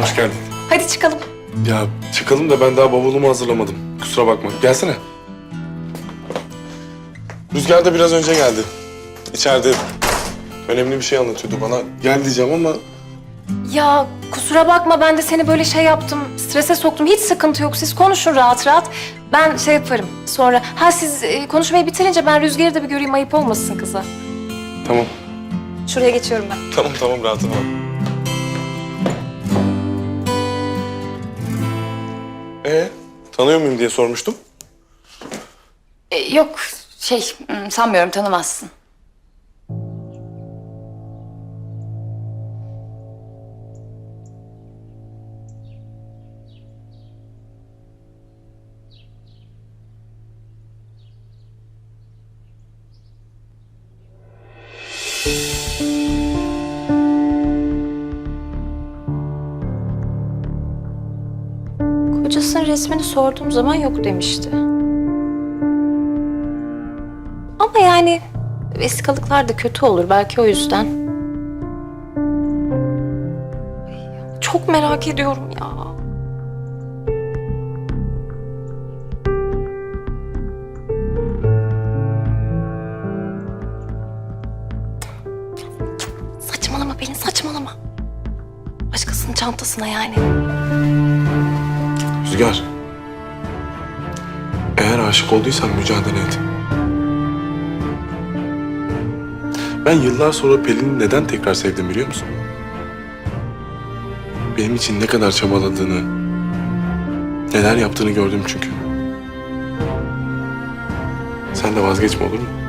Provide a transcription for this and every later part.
Hoş geldin. Hadi çıkalım. Ya çıkalım da ben daha bavulumu hazırlamadım. Kusura bakma. Gelsene. Rüzgar da biraz önce geldi. İçeride önemli bir şey anlatıyordu bana. Gel diyeceğim ama Ya kusura bakma ben de seni böyle şey yaptım. Strese soktum. Hiç sıkıntı yok. Siz konuşun rahat rahat. Ben şey yaparım sonra. Ha siz e, konuşmayı bitirince ben Rüzgar'ı da bir göreyim ayıp olmasın kıza. tamam. Şuraya geçiyorum ben. Tamam tamam rahatım ol. Ee, tanıyor muyum diye sormuştum. E, yok şey hmm, sanmıyorum tanımazsın. Kocasının resmini sorduğum zaman yok demişti. Ama yani vesikalıklar da kötü olur belki o yüzden. Çok merak ediyorum ya. Saçmalama Pelin saçmalama. Başkasının çantasına yani. Rüzgar. Eğer aşık olduysan mücadele et. Ben yıllar sonra Pelin'i neden tekrar sevdim biliyor musun? Benim için ne kadar çabaladığını, neler yaptığını gördüm çünkü. Sen de vazgeçme olur mu?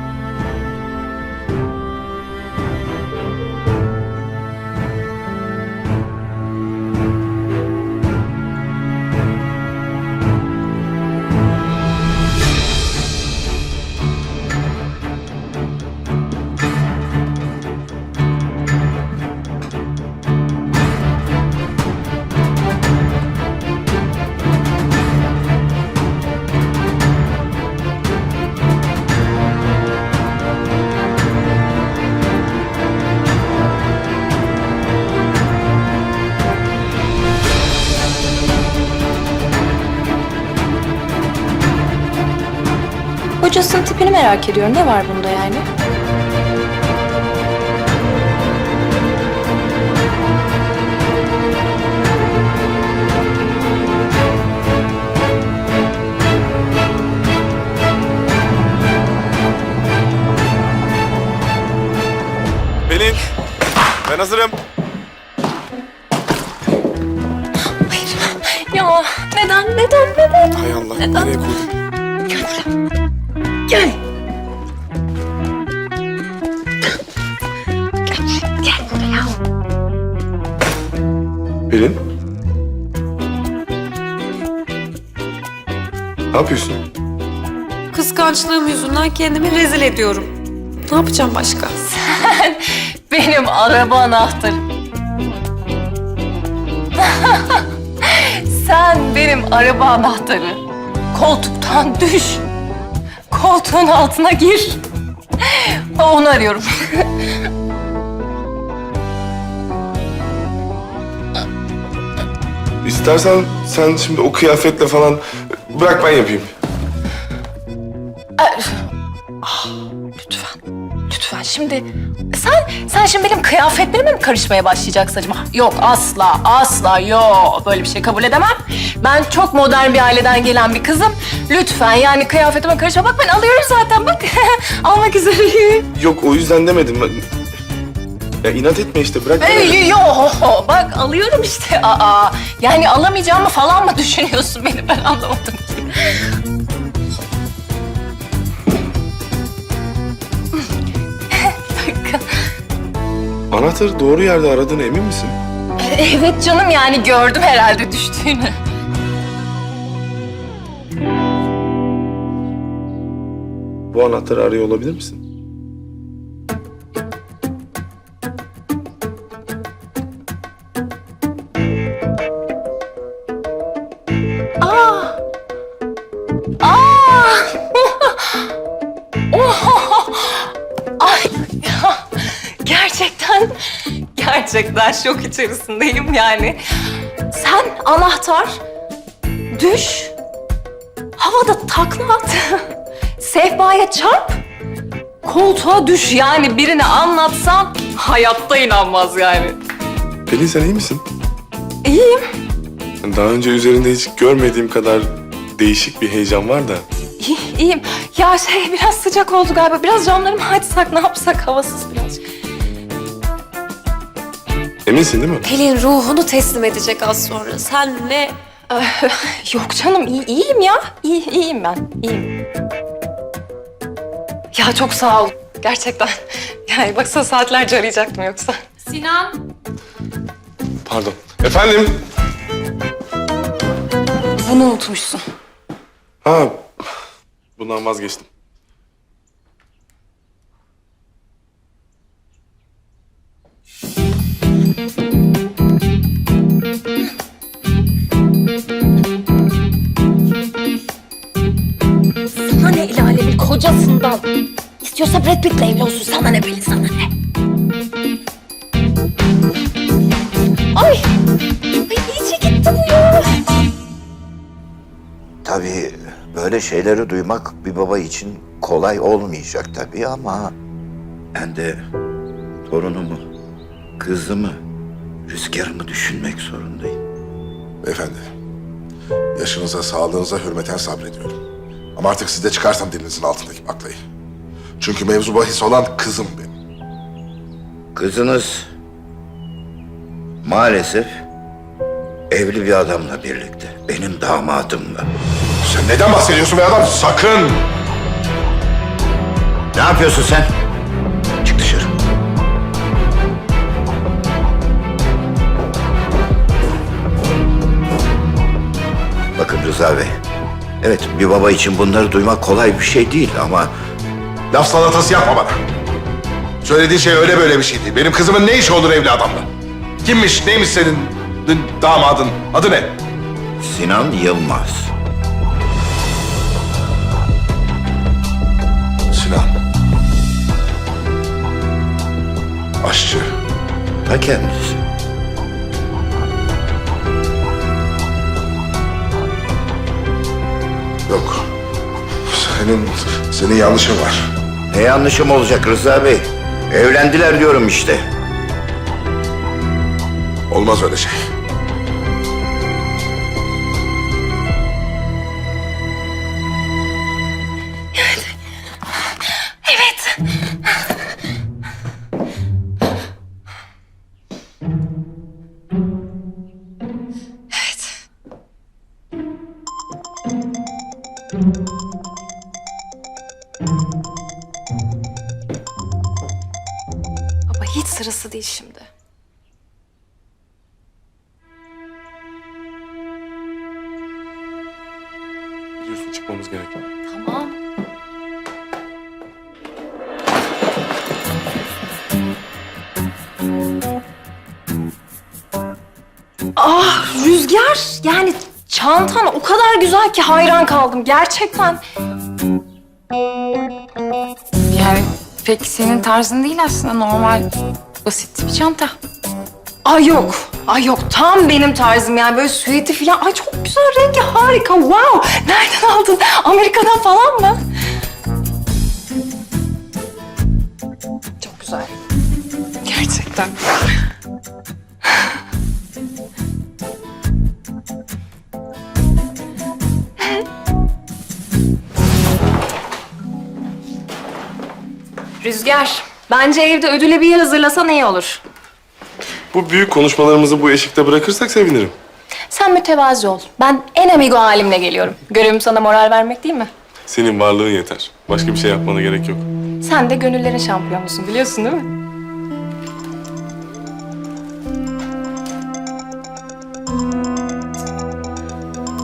Hocasının tipini merak ediyorum. Ne var bunda yani? Pelin, ben hazırım. Ya neden, neden, neden? Hay Allah, Neden? nereye koydum? Gel. Ne yapıyorsun? Kıskançlığım yüzünden kendimi rezil ediyorum. Ne yapacağım başka? Benim araba anahtarım. Sen benim araba anahtarı. Koltuktan düş. Koltuğun altına gir. Onu arıyorum. İstersen sen şimdi o kıyafetle falan bırak ben yapayım. Lütfen. Lütfen şimdi sen sen şimdi benim kıyafetlerime mi karışmaya başlayacaksın acaba? Yok asla asla yok böyle bir şey kabul edemem. Ben çok modern bir aileden gelen bir kızım. Lütfen yani kıyafetime karışma. Bak ben alıyorum zaten bak. Almak üzereyim. Yok o yüzden demedim. Ya inat etme işte bırak. Ey, yo, bak alıyorum işte. Aa, yani alamayacağımı falan mı düşünüyorsun beni? Ben anlamadım ki. Bak. Anahtarı doğru yerde aradığına emin misin? Evet canım yani gördüm herhalde düştüğünü. Bu anahtarı arıyor olabilir misin? Gerçekten, şok içerisindeyim yani. sen anahtar, düş, havada takla at, sehpaya çarp, koltuğa düş yani birini anlatsan hayatta inanmaz yani. Pelin sen iyi misin? İyiyim. Daha önce üzerinde hiç görmediğim kadar değişik bir heyecan var da. İyi, iyiyim. Ya şey biraz sıcak oldu galiba. Biraz camlarımı açsak ne yapsak havasız birazcık. Eminsin değil mi? Pelin ruhunu teslim edecek az sonra. Sen ne? Yok canım iyi, iyiyim ya. İyi, iyiyim ben. iyiyim. Ya çok sağ ol. Gerçekten. Yani baksana saatlerce arayacaktım yoksa. Sinan. Pardon. Efendim? Bunu unutmuşsun. Ha, bundan vazgeçtim. Kocasından? İstiyorsa Brad Pitt'le evli olsun. Sana ne Pelin sana ne? Ay! Ay iyice gitti bu ya. Tabii böyle şeyleri duymak bir baba için kolay olmayacak tabii ama... Ben de torunumu, kızımı, rüzgarımı düşünmek zorundayım. Beyefendi, yaşınıza, sağlığınıza hürmeten sabrediyorum. Ama artık siz de çıkarsan dilinizin altındaki baklayı. Çünkü mevzu bahis olan kızım benim. Kızınız maalesef evli bir adamla birlikte. Benim damadımla. Sen neden bahsediyorsun be adam? Sakın! Ne yapıyorsun sen? Çık dışarı. Bakın Rıza Bey. Evet bir baba için bunları duymak kolay bir şey değil ama Laf salatası yapma bana. Söylediğin şey öyle böyle bir şey değil. Benim kızımın ne işi olur evli adamla? Kimmiş, neymiş senin damadın? Adı ne? Sinan Yılmaz. Sinan. Aşçı. Ta kendisi. Senin, senin yanlışın var. Ne yanlışım olacak Rıza Bey? Evlendiler diyorum işte. Olmaz öyle şey. Hiç sırası değil şimdi. Biliyorsun çıkmamız gerek. Tamam. Ah Rüzgar yani çantan o kadar güzel ki hayran kaldım gerçekten. Yani pek senin tarzın değil aslında normal basit bir çanta. Ay yok. Ay yok tam benim tarzım yani böyle süeti falan. Ay çok güzel rengi harika wow. Nereden aldın? Amerika'dan falan mı? Çok güzel. Gerçekten. Rüzgar, bence evde ödüle bir yer hazırlasan iyi olur. Bu büyük konuşmalarımızı bu eşikte bırakırsak sevinirim. Sen mütevazi ol. Ben en amigo halimle geliyorum. Görevim sana moral vermek değil mi? Senin varlığın yeter. Başka bir şey yapmana gerek yok. Sen de gönüllerin şampiyonusun biliyorsun değil mi?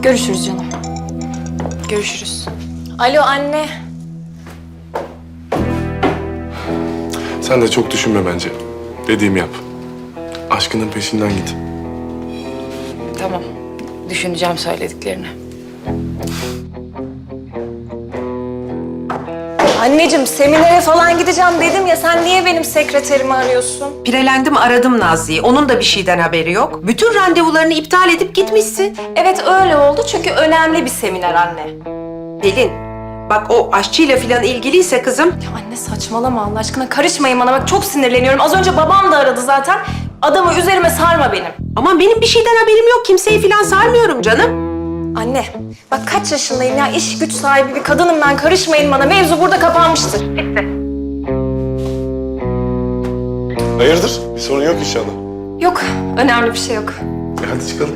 Görüşürüz canım. Görüşürüz. Alo anne. Sen de çok düşünme bence. Dediğimi yap. Aşkının peşinden git. Tamam. Düşüneceğim söylediklerini. Anneciğim seminere falan gideceğim dedim ya sen niye benim sekreterimi arıyorsun? Pirelendim aradım Nazlı'yı. Onun da bir şeyden haberi yok. Bütün randevularını iptal edip gitmişsin. Evet öyle oldu çünkü önemli bir seminer anne. Pelin, bak o aşçıyla falan ilgiliyse kızım... Ya anne saçmalama Allah aşkına karışmayın bana bak çok sinirleniyorum. Az önce babam da aradı zaten. Adamı üzerime sarma benim. Aman benim bir şeyden haberim yok. Kimseyi falan sarmıyorum canım. Anne bak kaç yaşındayım ya iş güç sahibi bir kadınım ben karışmayın bana. Mevzu burada kapanmıştır. Hayırdır? Bir sorun yok inşallah. Yok önemli bir şey yok. E, Hadi çıkalım.